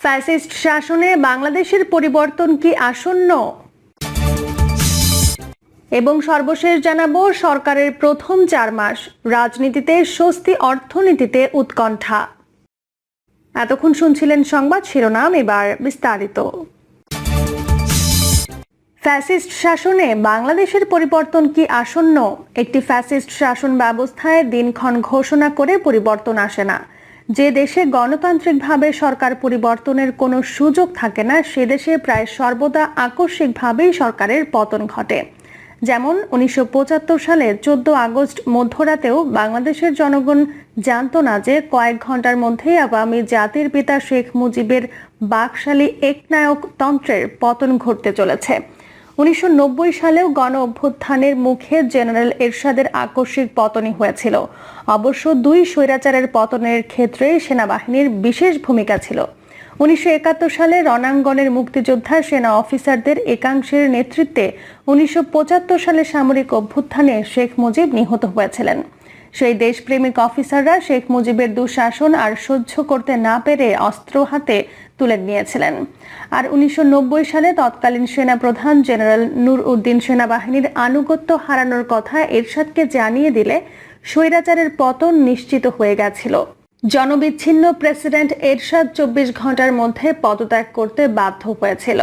Fascist শাসনে বাংলাদেশের পরিবর্তন কি আসন্ন? এবং সর্বশেষ জানাব, সরকারের প্রথম চার মাস রাজনীতিতে স্বস্তি অর্থনীতিতে উৎকণ্ঠা। এতক্ষণ শুনছিলেন সংবাদ শিরোনাম, এবার বিস্তারিত। ফ্যাসিস্ট শাসনে বাংলাদেশের পরিবর্তন কি আসন্ন? একটি ফ্যাসিস্ট শাসন ব্যবস্থায় দিনক্ষণ ঘোষণা করে পরিবর্তন আসে না। যে দেশে গণতান্ত্রিকভাবে সরকার পরিবর্তনের কোনো সুযোগ থাকে না, সে দেশে প্রায় সর্বদা আকস্মিকভাবেই সরকারের পতন ঘটে। যেমন উনিশশো পঁচাত্তর সালে চোদ্দ আগস্ট মধ্যরাতেও বাংলাদেশের জনগণ জানতো না যে কয়েক ঘণ্টার মধ্যেই আওয়ামী জাতির পিতা শেখ মুজিবের বাকশালী একনায়ক তন্ত্রের পতন ঘটতে চলেছে। উনিশশো নব্বই সালেও গণ অভ্যুত্থানের মুখে জেনারেল এরশাদের আকস্মিক পতনই হয়েছিল। অবশ্য দুই স্বৈরাচারের পতনের ক্ষেত্রে সেনাবাহিনীর বিশেষ ভূমিকা ছিল। উনিশশো একাত্তর সালে রণাঙ্গনের মুক্তিযোদ্ধা সেনা অফিসারদের একাংশের নেতৃত্বে উনিশশো পঁচাত্তর সালে সামরিক অভ্যুত্থানে শেখ মুজিব নিহত হয়েছিলেন। সেই দেশপ্রেমিক অফিসাররা শেখ মুজিবের দুঃশাসন আর সহ্য করতে না পেরে অস্ত্র হাতে তুলে নিয়েছিলেন। আর উনিশশো নব্বই সালে তৎকালীন সেনা প্রধান জেনারেল নূর উদ্দিন সেনাবাহিনীর আনুগত্য হারানোর কথা এরশাদকে জানিয়ে দিলে স্বৈরাচারের পতন নিশ্চিত হয়ে গেছিল। জনবিচ্ছিন্ন প্রেসিডেন্ট এরশাদ চব্বিশ ঘণ্টার মধ্যে পদত্যাগ করতে বাধ্য হয়েছিল।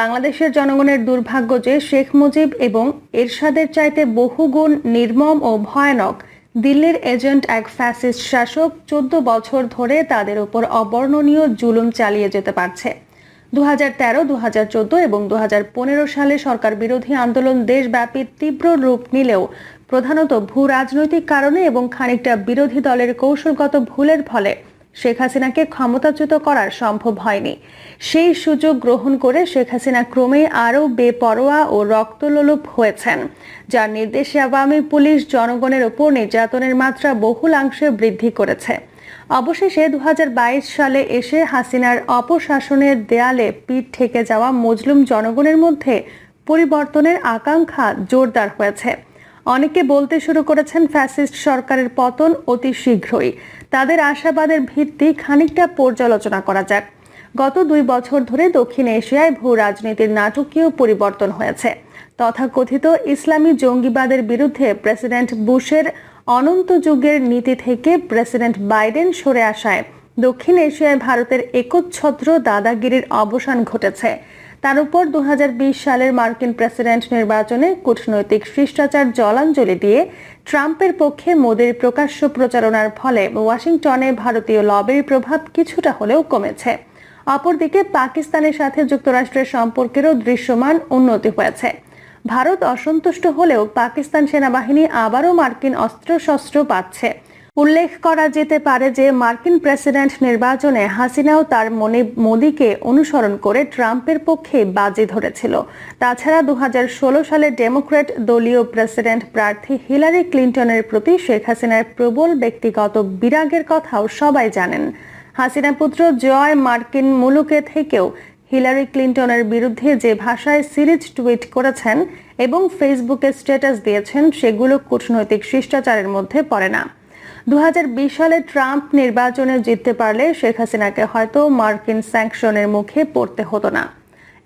বাংলাদেশের জনগণের দুর্ভাগ্য যে শেখ মুজিব এবং এরশাদের চাইতে বহুগুণ নির্মম ও ভয়ানক দিল্লির এজেন্ট এক ফ্যাসিস্ট শাসক চোদ্দ বছর ধরে তাদের উপর অবর্ণনীয় জুলুম চালিয়ে যেতে পারছে। দু হাজার তেরো দু হাজার চোদ্দ এবং দু হাজার পনেরো সালে সরকার বিরোধী আন্দোলন দেশব্যাপী তীব্র রূপ নিলেও প্রধানত ভূ রাজনৈতিক কারণে এবং খানিকটা বিরোধী দলের কৌশলগত ভুলের ফলে শেখ হাসিনাকে ক্ষমতাচ্যুত করা সম্ভব হয়নি। সেই সুযোগ গ্রহণ করে শেখ হাসিনা ক্রমে আরও বেপরোয়া ও রক্তলোলুপ হয়েছেন, যার নির্দেশে আওয়ামী পুলিশ জনগণের ওপর নির্যাতনের মাত্রা বহুলাংশে বৃদ্ধি করেছে। অবশেষে দু হাজার বাইশ সালে এসে হাসিনার অপশাসনের দেয়ালে পিঠ ঠেকে যাওয়া মজলুম জনগণের মধ্যে পরিবর্তনের আকাঙ্ক্ষা জোরদার হয়েছে। অনেকে বলতে শুরু করেছেন ফ্যাসিস্ট সরকারের পতন অতি শীঘ্রই। তাদের আশাবাদের ভিত্তি খানিকটা পর্যালোচনা করা যাক। গত দুই বছর ধরে দক্ষিণ এশিয়ায় ভূ রাজনীতির নাটকীয় পরিবর্তন হয়েছে। তথাকথিত ইসলামী জঙ্গিবাদের বিরুদ্ধে প্রেসিডেন্ট বুশের অনন্ত যুগের নীতি থেকে প্রেসিডেন্ট বাইডেন সরে আসায় দক্ষিণ এশিয়ায় ভারতের একচ্ছত্র দাদাগিরির অবসান ঘটেছে। তার উপর দু হাজার বিশ সালের মার্কিন প্রেসিডেন্ট নির্বাচনে কূটনৈতিক শিষ্টাচার জলাঞ্জলি দিয়ে ট্রাম্পের পক্ষে মোদীর প্রকাশ্য প্রচারণার ফলে ওয়াশিংটনে ভারতীয় লবের প্রভাব কিছুটা হলেও কমেছে। অপরদিকে পাকিস্তানের সাথে যুক্তরাষ্ট্রের সম্পর্কেরও দৃশ্যমান উন্নতি হয়েছে। ভারত অসন্তুষ্ট হলেও পাকিস্তান সেনাবাহিনী আবারও মার্কিন অস্ত্রশস্ত্র পাচ্ছে। উল্লেখ করা যেতে পারে যে মার্কিন প্রেসিডেন্ট নির্বাচনে হাসিনাও তার মনে, মোদীকে অনুসরণ করে ট্রাম্পের পক্ষে বাজি ধরেছিল। তাছাড়া দু হাজার ষোলো সালে ডেমোক্র্যাট দলীয় প্রেসিডেন্ট প্রার্থী হিলারি ক্লিন্টনের প্রতি শেখ হাসিনার প্রবল ব্যক্তিগত বিরাগের কথাও সবাই জানেন। হাসিনা পুত্র জয় মার্কিন মুলুকে থেকেও হিলারি ক্লিন্টনের বিরুদ্ধে যে ভাষায় সিরিজ টুইট করেছেন এবং ফেসবুকে স্ট্যাটাস দিয়েছেন, সেগুলো কূটনৈতিক শিষ্টাচারের মধ্যে পড়ে না। দু হাজার বিশ সালে ট্রাম্প নির্বাচনে জিততে পারলে শেখ হাসিনাকে হয়তো মার্কিন স্যাংশনের মুখে পড়তে হতো না।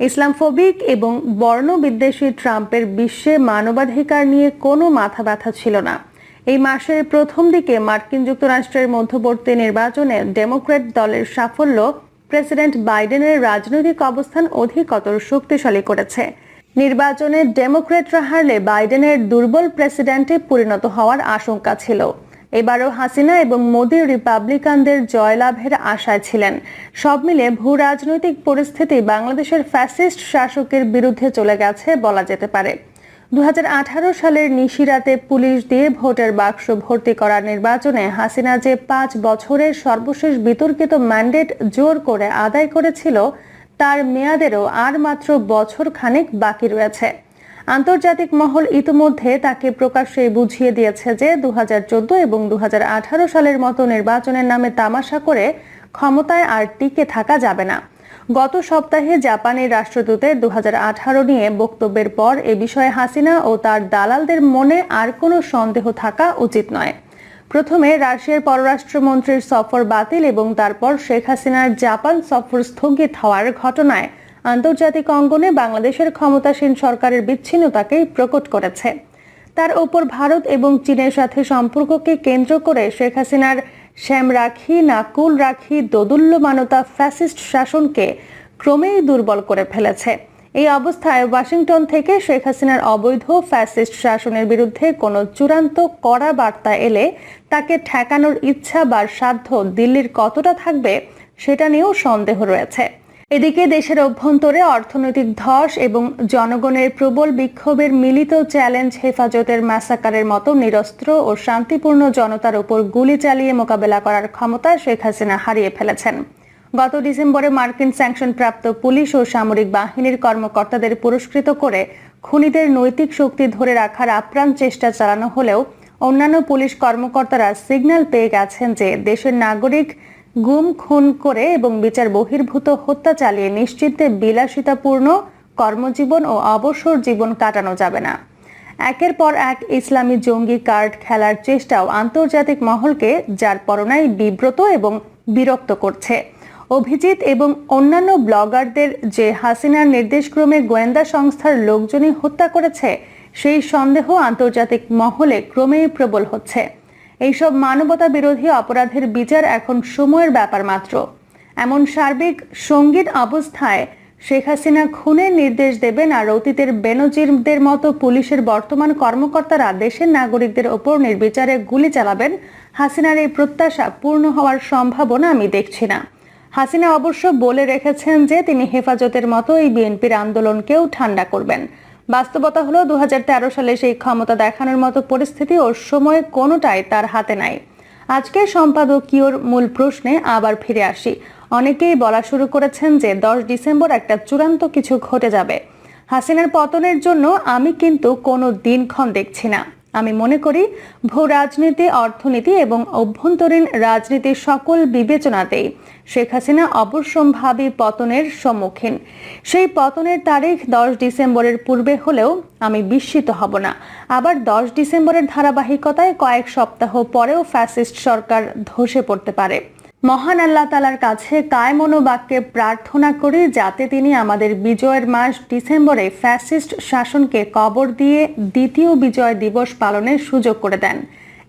ইসলামফোবিক এবং বর্ণবিদ্বেষী ট্রাম্পের বিশ্বে মানবাধিকার নিয়ে কোনো মাথা ব্যথা ছিল না। এই মাসের প্রথম দিকে মার্কিন যুক্তরাষ্ট্রের মধ্যবর্তী নির্বাচনে ডেমোক্র্যাট দলের সাফল্য প্রেসিডেন্ট বাইডেনের রাজনৈতিক অবস্থান অধিকতর শক্তিশালী করেছে। নির্বাচনে ডেমোক্র্যাটরা হারলে বাইডেনের দুর্বল প্রেসিডেন্টে পরিণত হওয়ার আশঙ্কা ছিল। এবারও হাসিনা এবং মোদী রিপাবলিকানদের জয়লাভের আশায় ছিলেন। সব মিলে ভূ রাজনৈতিক পরিস্থিতি বাংলাদেশের ফ্যাসিস্ট শাসকের বিরুদ্ধে চলে গেছে বলা যেতে পারে। দু হাজার আঠারো সালের নিশিরাতে পুলিশ দিয়ে ভোটের বাক্স ভর্তি করা নির্বাচনে হাসিনা যে পাঁচ বছরের সর্বশেষ বিতর্কিত ম্যান্ডেট জোর করে আদায় করেছিল, তার মেয়াদেরও আর মাত্র বছর খানেক বাকি রয়েছে। আন্তর্জাতিক মহল ইতিমধ্যে তাকে প্রকাশ্যে বুঝিয়ে দিয়েছে যে দুহাজার চোদ্দ এবং দুহাজার আঠারো সালের মতো নির্বাচনের নামে তামাশা করে ক্ষমতায় আর টিকে থাকা যাবে না। গত সপ্তাহে জাপানের রাষ্ট্রদূতের দু নিয়ে বক্তব্যের পর এ বিষয়ে হাসিনা ও তার দালালদের মনে আর কোনো সন্দেহ থাকা উচিত নয়। প্রথমে রাশিয়ার পররাষ্ট্রমন্ত্রীর সফর বাতিল এবং তারপর শেখ হাসিনার জাপান সফর স্থগিত হওয়ার ঘটনায় আন্তর্জাতিক অঙ্গনে বাংলাদেশের ক্ষমতাসীন সরকারের বিচ্ছিন্নতাকেই প্রকট করেছে। তার ওপর ভারত এবং চীনের সাথে সম্পর্ককে কেন্দ্র করে শেখ হাসিনার শ্যাম রাখি নাকুল রাখি দোদুল্যমানতা ফ্যাসিস্ট শাসনকে ক্রমেই দুর্বল করে ফেলেছে। এই অবস্থায় ওয়াশিংটন থেকে শেখ হাসিনার অবৈধ ফ্যাসিস্ট শাসনের বিরুদ্ধে কোনো চূড়ান্ত কড়া বার্তা এলে তাকে ঠেকানোর ইচ্ছা বা সাধ্য দিল্লির কতটা থাকবে সেটা নিয়েও সন্দেহ রয়েছে। এদিকে দেশের অভ্যন্তরে অর্থনৈতিক ধস এবং জনগণের প্রবল বিক্ষোভের মিলিত চ্যালেঞ্জ হেফাজতের ম্যাসাকারের মতো নিরস্ত্র ও শান্তিপূর্ণ জনতার উপর গুলি চালিয়ে মোকাবেলা করার ক্ষমতা শেখ হাসিনা হারিয়ে ফেলেছেন। গত ডিসেম্বরে মার্কিন স্যাংশনপ্রাপ্ত পুলিশ ও সামরিক বাহিনীর কর্মকর্তাদের পুরস্কৃত করে খুনিদের নৈতিক শক্তি ধরে রাখার আপ্রাণ চেষ্টা চালানো হলেও অন্যান্য পুলিশ কর্মকর্তারা সিগন্যাল পেয়ে গেছেন যে দেশের নাগরিক গুম, খুন করে এবং বিচার বহির্ভূত, হত্যা চালিয়ে নিশ্চিন্তে বিলাসিতাপূর্ণ কর্মজীবন ও অবসর জীবন কাটানো যাবে না। একের পর এক ইসলামী জঙ্গি কার্ড খেলার চেষ্টাও আন্তর্জাতিক মহলকে যার পরনাই বিব্রত এবং বিরক্ত করছে। অভিজিৎ এবং অন্যান্য ব্লগারদের যে হাসিনার নির্দেশক্রমে গোয়েন্দা সংস্থার লোকজনই হত্যা করেছে, সেই সন্দেহ আন্তর্জাতিক মহলে ক্রমেই প্রবল হচ্ছে। এইসব মানবতা বিরোধী অপরাধের বিচার এখন সময়ের ব্যাপার মাত্র। এমন সার্বিক সংগীত অবস্থায় শেখ হাসিনা খুনের নির্দেশ দেবেন আর অতীতের বেনজিরদের মতো পুলিশের বর্তমান কর্মকর্তারা দেশের নাগরিকদের ওপর নির্বিচারে গুলি চালাবেন, হাসিনার এই প্রত্যাশা পূর্ণ হওয়ার সম্ভাবনা আমি দেখছি না। হাসিনা অবশ্য বলে রেখেছেন যে তিনি হেফাজতের মতো এই বিএনপির আন্দোলনকেও ঠান্ডা করবেন। বাস্তবতা হলো দু হাজার তেরো সালে সেই ক্ষমতা দেখানোর মতো পরিস্থিতি ও সময় কোনোটাই তার হাতে নাই। আজকে সম্পাদকীয়র মূল প্রশ্নে আবার ফিরে আসি। অনেকেই বলা শুরু করেছেন যে দশ ডিসেম্বর একটা চূড়ান্ত কিছু ঘটে যাবে। হাসিনার পতনের জন্য আমি কিন্তু কোনো দিনক্ষণ দেখছি না। আমি মনে করি ভূ রাজনীতি, অর্থনীতি এবং অভ্যন্তরীণ রাজনীতির সকল বিবেচনাতেই শেখ হাসিনা অবশ্যম্ভাবী পতনের সম্মুখীন। সেই পতনের তারিখ দশ ডিসেম্বরের পূর্বে হলেও আমি বিস্মিত হব না। আবার দশ ডিসেম্বরের ধারাবাহিকতায় কয়েক সপ্তাহ পরেও ফ্যাসিস্ট সরকার ধসে পড়তে পারে। মহান আল্লাহ তালার কাছে কায় মনোবাক্যে প্রার্থনা করি যাতে তিনি আমাদের বিজয়ের মাস ডিসেম্বরে ফ্যাসিস্ট শাসনকে কবর দিয়ে দ্বিতীয় বিজয় দিবস পালনের সুযোগ করে দেন।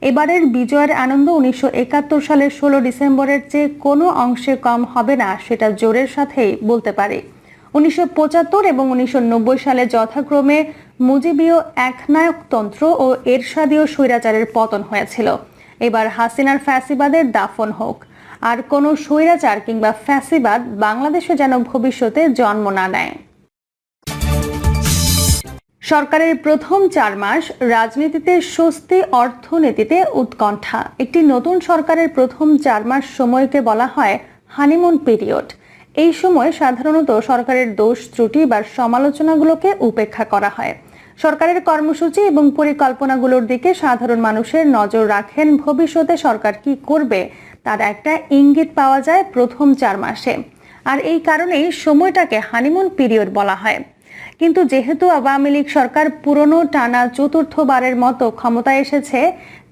এবারের বিজয়ের আনন্দ উনিশশো একাত্তর সালের ষোলো ডিসেম্বরের চেয়ে কোনো অংশে কম হবে না সেটা জোরের সাথেই বলতে পারি। উনিশশো পঁচাত্তর এবং উনিশশো নব্বই সালে যথাক্রমে মুজিবীয় একনায়কতন্ত্র ও এরশাদীয় স্বৈরাচারের পতন হয়েছিল। এবার হাসিনার ফ্যাসিবাদের দাফন হোক। আর কোনো স্বৈরাচার কিংবা ফ্যাসিবাদ বাংলাদেশে যেন ভবিষ্যতে জন্ম না নেয়। সরকারের প্রথম চার মাস রাজনীতিতে স্বস্তি অর্থনীতিতে উৎকণ্ঠা। একটি নতুন সরকারের প্রথম চার মাস সময়কে বলা হয় হানিমুন পিরিয়ড। এই সময় সাধারণত সরকারের দোষ, ত্রুটি বা সমালোচনাগুলোকে উপেক্ষা করা হয়। সরকারের কর্মসূচি এবং পরিকল্পনাগুলোর দিকে সাধারণ মানুষের নজর রাখেন ভবিষ্যতে সরকার কি করবে তার একটা ইঙ্গিত পাওয়া যায় প্রথম চার মাসে। আর এই কারণেই সময়টাকে হানিমুন পিরিয়ড বলা হয়। কিন্তু যেহেতু আওয়ামী লীগ সরকার পুরনো টানা চতুর্থবারের মতো ক্ষমতায় এসেছে,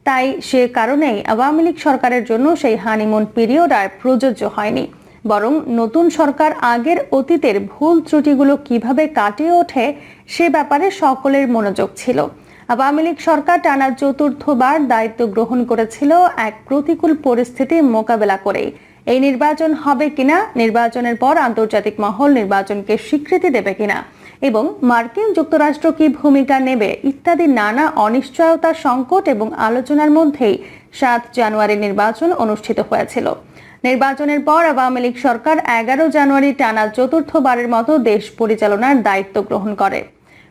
তাই সে কারণেই আওয়ামী লীগ সরকারের জন্য সেই হানিমুন পিরিয়ড আর প্রযোজ্য হয়নি। বরং নতুন সরকার আগের অতীতের ভুল ত্রুটিগুলো কীভাবে কাটিয়ে ওঠে, সে ব্যাপারে সকলের মনোযোগ ছিল। আওয়ামী লীগ সরকার টানা চতুর্থবার দায়িত্ব গ্রহণ করেছিল এক প্রতিকূল পরিস্থিতি মোকাবেলা করে এই নির্বাচন হবে কিনা, নির্বাচনের পর আন্তর্জাতিক মহল নির্বাচনকে স্বীকৃতি দেবে কিনা এবং মার্কিন যুক্তরাষ্ট্র কি ভূমিকা নেবে ইত্যাদি নানা অনিশ্চয়তা সংকট এবং আলোচনার মধ্যেই সাত জানুয়ারি নির্বাচন অনুষ্ঠিত হয়েছিল। নির্বাচনের পর আওয়ামী লীগ সরকার এগারো জানুয়ারি টানা চতুর্থবারের মতো দেশ পরিচালনার দায়িত্ব গ্রহণ করে।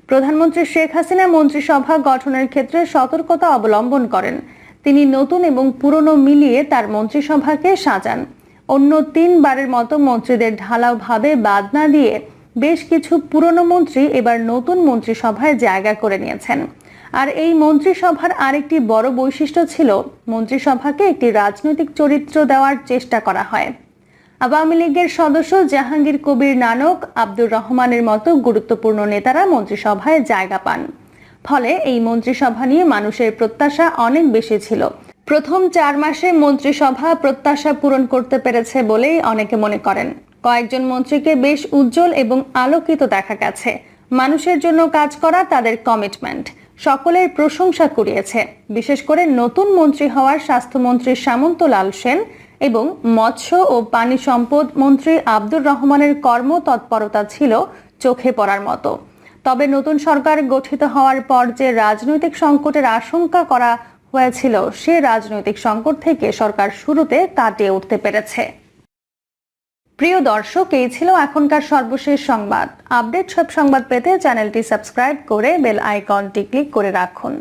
প্রধানমন্ত্রী শেখ হাসিনা মন্ত্রিসভা গঠনের ক্ষেত্রে সতর্কতা অবলম্বন করেন। তিনি নতুন এবং পুরনো মিলিয়ে তার মন্ত্রিসভাকে সাজান। অন্য তিনবারের মতো মন্ত্রীদের ঢালাওভাবে বাদ না দিয়ে বেশ কিছু পুরনো মন্ত্রী এবার নতুন মন্ত্রিসভায় জায়গা করে নিয়েছেন। আর এই মন্ত্রিসভার আরেকটি বড় বৈশিষ্ট্য ছিল, মন্ত্রিসভাকে একটি রাজনৈতিক চরিত্র দেওয়ার চেষ্টা করা হয়। আওয়ামী লীগের সদস্য জাহাঙ্গীর কবির নানক আব্দুর রহমানের মতো গুরুত্বপূর্ণ নেতারা মন্ত্রিসভায় জায়গা পান। ফলে এই মন্ত্রিসভা নিয়ে মানুষের প্রত্যাশা অনেক বেশি ছিল। প্রথম চার মাসে মন্ত্রিসভা প্রত্যাশা পূরণ করতে পেরেছে বলেই অনেকে মনে করেন। কয়েকজন মন্ত্রীকে বেশ উজ্জ্বল এবং আলোকিত দেখা গেছে। মানুষের জন্য কাজ করা তাদের কমিটমেন্ট সকলের প্রশংসা কুড়িয়েছে। বিশেষ করে নতুন মন্ত্রী হওয়ার স্বাস্থ্যমন্ত্রী সামন্ত লাল সেন এবং মৎস্য ও পানি সম্পদ মন্ত্রী আব্দুর রহমানের কর্মতৎপরতা ছিল চোখে পড়ার মতো। তবে নতুন সরকার গঠিত হওয়ার পর যে রাজনৈতিক সংকটের আশঙ্কা করা হয়েছিল, সে রাজনৈতিক সংকট থেকে সরকার শুরুতে কাটিয়ে উঠতে পেরেছে। প্রিয় দর্শক, এই ছিল এখনকার সর্বশেষ সংবাদ। আপডেট সব সংবাদ পেতে চ্যানেলটি সাবস্ক্রাইব করে বেল আইকনটি ক্লিক করে রাখুন।